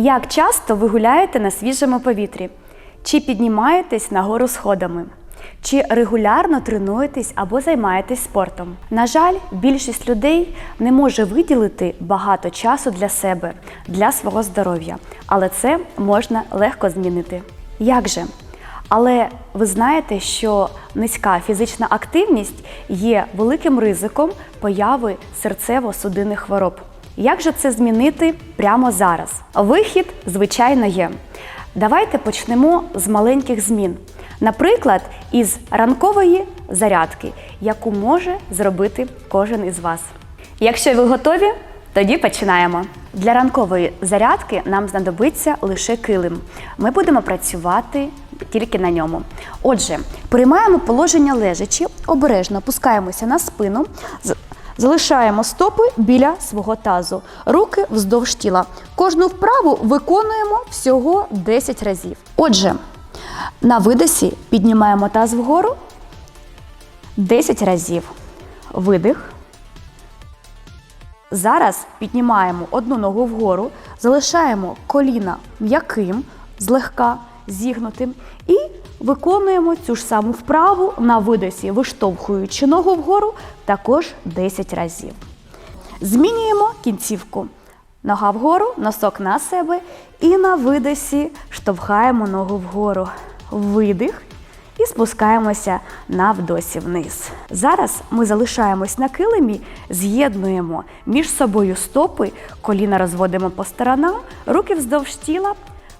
Як часто ви гуляєте на свіжому повітрі? Чи піднімаєтесь нагору сходами? Чи регулярно тренуєтесь або займаєтесь спортом? На жаль, більшість людей не може виділити багато часу для себе, для свого здоров'я, але це можна легко змінити. Як же? Але ви знаєте, що низька фізична активність є великим ризиком появи серцево-судинних хвороб. Як же це змінити прямо зараз? Вихід, звичайно, є. Давайте почнемо з маленьких змін. Наприклад, із ранкової зарядки, яку може зробити кожен із вас. Якщо ви готові, тоді починаємо. Для ранкової зарядки нам знадобиться лише килим. Ми будемо працювати тільки на ньому. Отже, приймаємо положення лежачи, обережно опускаємося на спину, залишаємо стопи біля свого тазу, руки вздовж тіла. Кожну вправу виконуємо всього 10 разів. Отже, на видосі піднімаємо таз вгору 10 разів. Видих. Зараз піднімаємо одну ногу вгору, залишаємо коліна м'яким, злегка зігнутим і виконуємо цю ж саму вправу на видосі, виштовхуючи ногу вгору також 10 разів. Змінюємо кінцівку. Нога вгору, носок на себе і на видосі штовхаємо ногу вгору. Видих і спускаємося на вдосі вниз. Зараз ми залишаємось на килимі, з'єднуємо між собою стопи, коліна розводимо по сторонам, руки вздовж тіла,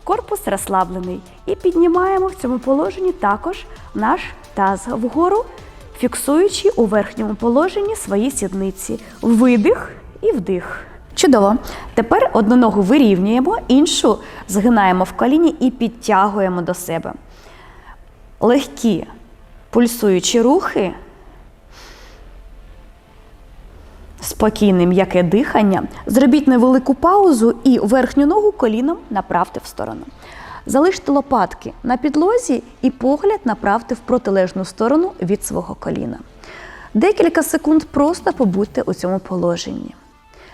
корпус розслаблений. І піднімаємо в цьому положенні також наш таз вгору, фіксуючи у верхньому положенні свої сідниці. Видих і вдих. Чудово. Тепер одну ногу вирівнюємо, іншу згинаємо в коліні і підтягуємо до себе. Легкі пульсуючі рухи, спокійне м'яке дихання. Зробіть невелику паузу і верхню ногу коліном направте в сторону. Залиште лопатки на підлозі і погляд направте в протилежну сторону від свого коліна. Декілька секунд просто побудьте у цьому положенні.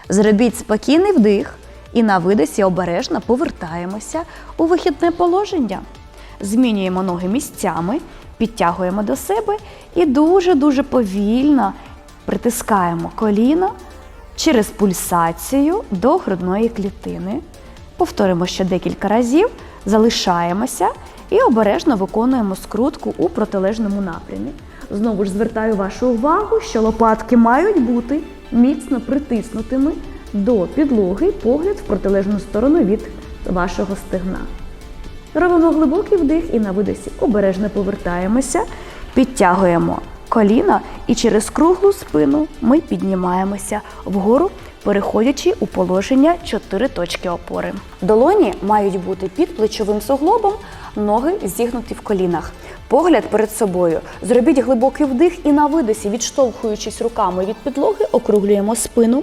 Зробіть спокійний вдих і на видосі обережно повертаємося у вихідне положення. Змінюємо ноги місцями, підтягуємо до себе і дуже-дуже повільно притискаємо коліна через пульсацію до грудної клітини. Повторимо ще декілька разів, залишаємося і обережно виконуємо скрутку у протилежному напрямі. Знову ж звертаю вашу увагу, що лопатки мають бути міцно притиснутими до підлоги, погляд в протилежну сторону від вашого стегна. Робимо глибокий вдих і на видосі обережно повертаємося, підтягуємо коліна і через круглу спину ми піднімаємося вгору, переходячи у положення 4 точки опори. Долоні мають бути під плечовим суглобом, ноги зігнуті в колінах. Погляд перед собою. Зробіть глибокий вдих і на видосі, відштовхуючись руками від підлоги, округлюємо спину.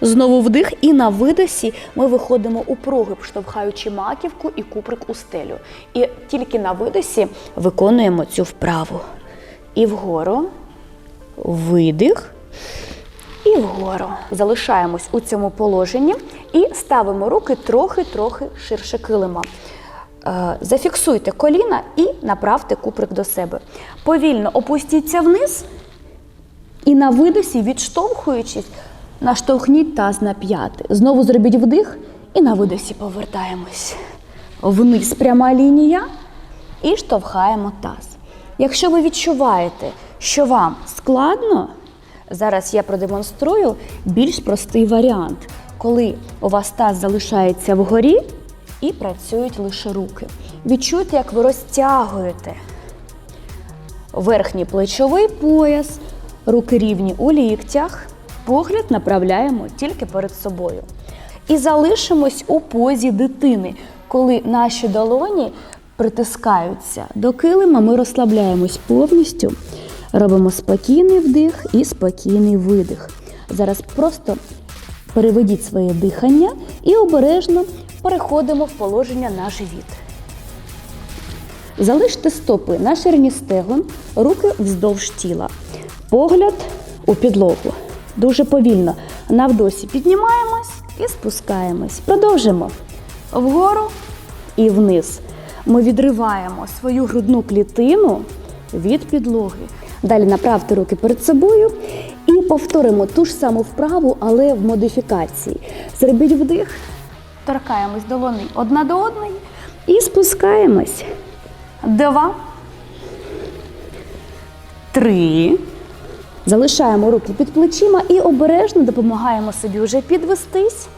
Знову вдих і на видосі ми виходимо у прогиб, штовхаючи маківку і куприк у стелю. І тільки на видосі виконуємо цю вправу. І вгору, видих. І вгору. Залишаємось у цьому положенні і ставимо руки трохи-трохи ширше килима. Е, Зафіксуйте коліна і направте куприк до себе. Повільно опустіться вниз і на видосі, відштовхуючись, наштовхніть таз на п'яти. Знову зробіть вдих і на видосі повертаємось. Вниз пряма лінія і штовхаємо таз. Якщо ви відчуваєте, що вам складно, зараз я продемонструю більш простий варіант, коли у вас таз залишається вгорі і працюють лише руки. Відчуйте, як ви розтягуєте верхній плечовий пояс, руки рівні у ліктях, погляд направляємо тільки перед собою. І залишимось у позі дитини, коли наші долоні притискаються до килима, ми розслабляємось повністю, робимо спокійний вдих і спокійний видих. Зараз просто переведіть своє дихання і обережно переходимо в положення на живіт. Залиште стопи на ширині стегон, руки вздовж тіла. Погляд у підлогу. Дуже повільно. На вдосі піднімаємось і спускаємось. Продовжимо. вгору і вниз. Ми відриваємо свою грудну клітину від підлоги. Далі направте руки перед собою і повторимо ту ж саму вправу, але в модифікації. Зробіть вдих, торкаємось долони одна до одної і спускаємось. Два. Три. Залишаємо руки під плечима і обережно допомагаємо собі вже підвестись,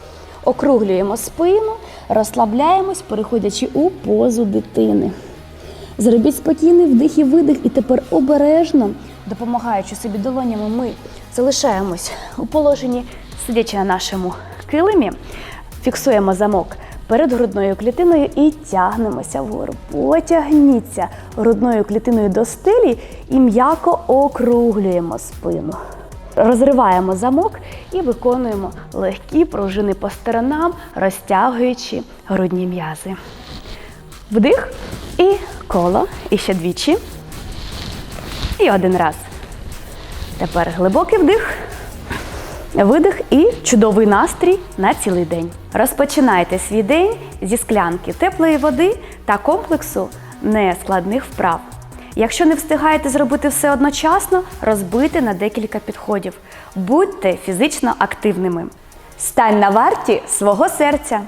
округлюємо спину, розслабляємось, переходячи у позу дитини. Зробіть спокійний вдих і видих, і тепер обережно, допомагаючи собі долонями, ми залишаємось у положенні, сидячи на нашому килимі, фіксуємо замок перед грудною клітиною і тягнемося вгору. Потягніться грудною клітиною до стелі і м'яко округлюємо спину. Розриваємо замок і виконуємо легкі пружини по сторонам, розтягуючи грудні м'язи. Вдих і коло. І ще двічі. І один раз. Тепер глибокий вдих, видих і чудовий настрій на цілий день. Розпочинайте свій день зі склянки теплої води та комплексу нескладних вправ. Якщо не встигаєте зробити все одночасно, розбити на декілька підходів. Будьте фізично активними. Стань на варті свого серця.